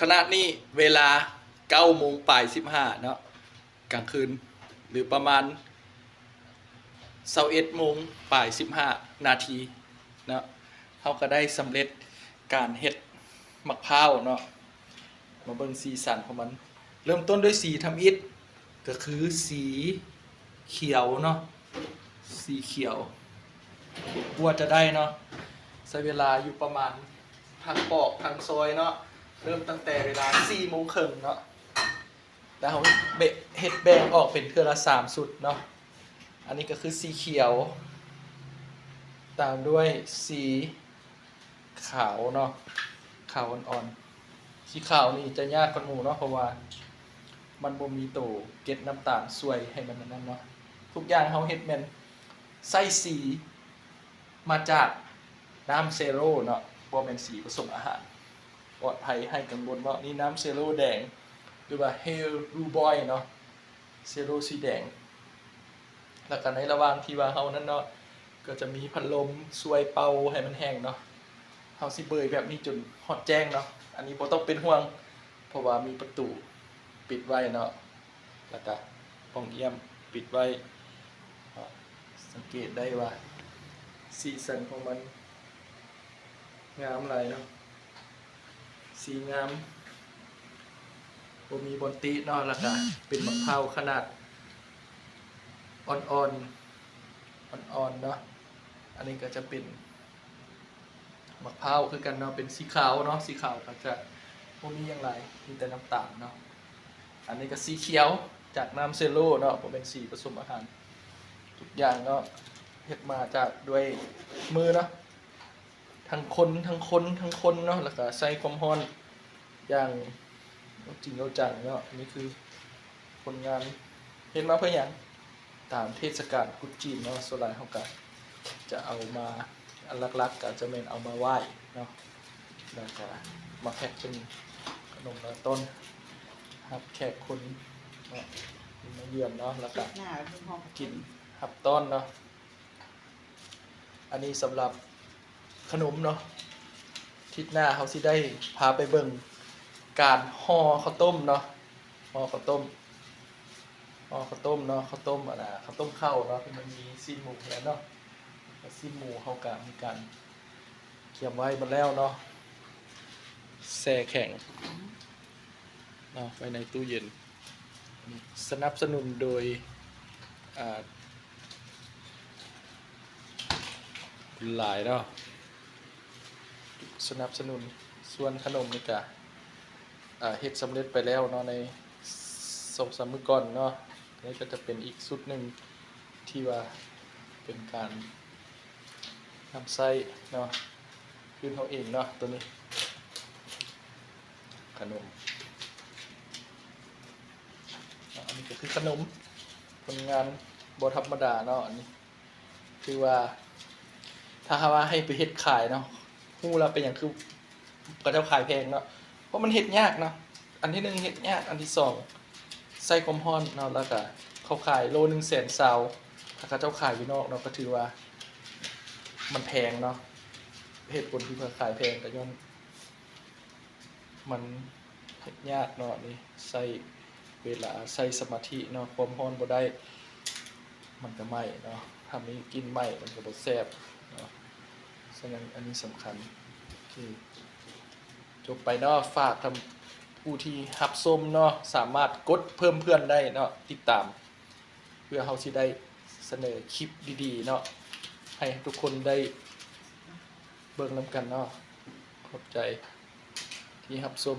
ขณะนี้เวลา9โมงปลาย15เนาะกลางคืนหรือประมาณ21โมงปลาย15นาทีเนาะเขาก็ได้สำเร็จการเฮ็ดมะพร้าวเนาะมาเบิ่งสีสันของมัน เริ่มต้นด้วยสีทำอิฐก็คือสีเขียวเนาะสีเขียวกว่าจะได้เนาะใช้เวลาอยู่ประมาณทางปอกทางซอยเนาะ เริ่มตั้งแต่เวลา4โมงครึ่งเนาะแล้วเขาเบะเฮ็ดแบ่งออกเป็นเทื่อละ3สุดเนาะ อันนี้ก็คือสีเขียว ตามด้วยสีขาวเนาะ ขาวอ่อนๆ สีขาวนี่จะยากกว่าหมูเนาะเพราะว่ามันบ่มีโตเก็ดน้ำตาลสวยให้มันนั่นเนาะ ทุกอย่างเขาเฮ็ดแม่นใส่สีมาจากน้ำเซโร่เนาะบ่แม่นสีผสมอาหาร ปลอดภัยให้กังวลว่านี่น้ำเซโร่แดง หรือว่าเฮลรูบอยเนาะเซโร่สีแดง แล้วก็ในระหว่างที่ว่าเฮานั้นเนาะก็จะมีพัดลมช่วยเป่าให้มันแห้งเนาะเฮาสิเบยแบบนี้จนฮอดแจ้งเนาะอันนี้บ่ต้องเป็นห่วง เพราะว่ามีประตูปิดไว้เนาะแล้วก็ห้องเยี่ยมปิดไว้ สังเกตได้ว่าสีสันของมันงามหลายเนาะ สีงามบ่มีบนติเนาะแล้วก็เป็นมะพร้าวขนาดอ่อนๆอ่อนๆเนาะอันนี้ก็จะเป็นมะพร้าวคือกันเนาะเป็นสีขาวเนาะสีขาวก็จะบ่มีอย่างไรมีแต่น้ำตาลเนาะอันนี้ก็สีเขียวจากน้ำเซโร่เนาะผมเป็นสีผสมอาหาร ทุกอย่างเนาะเฮ็ดมาจากด้วยมือเนาะ ทั้งคนทั้งคนทั้งคนเนาะแล้วก็ใส่ความร้อนอย่างเอาจริงเอาจังเนาะอันนี่คือผลงานเห็นมาเพื่ออย่างตามเทศกาลกุดจีนเนาะส่วนหลายเขาก็จะเอามาอันลักๆก็จะเป็นเอามาไหว้เนาะแล้วก็มาแพ็คเป็นขนมลอยต้นครับแขกคนเนาะมาเยือนเนาะแล้วก็หน้าเป็นห้องกินหับต้อนเนาะอันนี้สำหรับ ขนมเนาะทิศหน้าเขาสิได้พาไปเบิ่งการห่อข้าวต้มเนาะห่อข้าวต้มห่อข้าวต้มเนาะข้าวต้มอะนะข้าวต้มข้าวเนาะมันมีซีนหมูแล้วเนาะซีนหมูเขากมีการเคียมไว้มาแล้วเนาะแช่แข็งเนาะไว้ในตู้เย็น สนับสนุนโดยหลายเนาะ สนับสนุนส่วนขนมนี่กะเฮ็ดสำเร็จไปแล้วเนาะในสองสามมื้อก่อนเนาะนี่ก็จะเป็นอีกสุดหนึ่งที่ว่าเป็นการทำไส้เนาะขึ้นเขาเองเนาะตัวนี้ ขนมอันนี้ก็คือขนมผลงานบธรรมดาเนาะอันนี้ คือว่าถ้าว่าให้ไปเฮ็ดขายเนาะ ฮู้แล้วเป็นอย่างคือก็จะขายแพงเนาะเพราะมันเฮ็ดยากเนาะอันที่หนึ่งเฮ็ดยากอันที่สองใส่คมร้อนเนาะแล้วก็เขาขายโลหนึ่งแสนซาวถ้าเขาเจ้าขายอยู่นอกเนาะก็ถือว่า มันแพงเนาะเหตุผลที่เพิ่นขายแพงก็ย้อนมันเฮ็ดยากเนาะนี่ใส่เวลาใส่สมาธิเนาะความร้อนบ่ได้ มันก็ไหมเนาะถ้ามีกินไหมมันก็บ่แซ่บเนาะ ฉะนั้นอันนี้สำคัญโอเคจบไปเนาะฝากทำผู้ที่หับชมเนาะสามารถกดเพิ่มเพื่อนได้เนาะติดตาม เพื่อเขาที่ได้เสนอคลิปดีๆเนาะให้ทุกคนได้เบิ่งนํกันเนาะขอบใจที่หับชม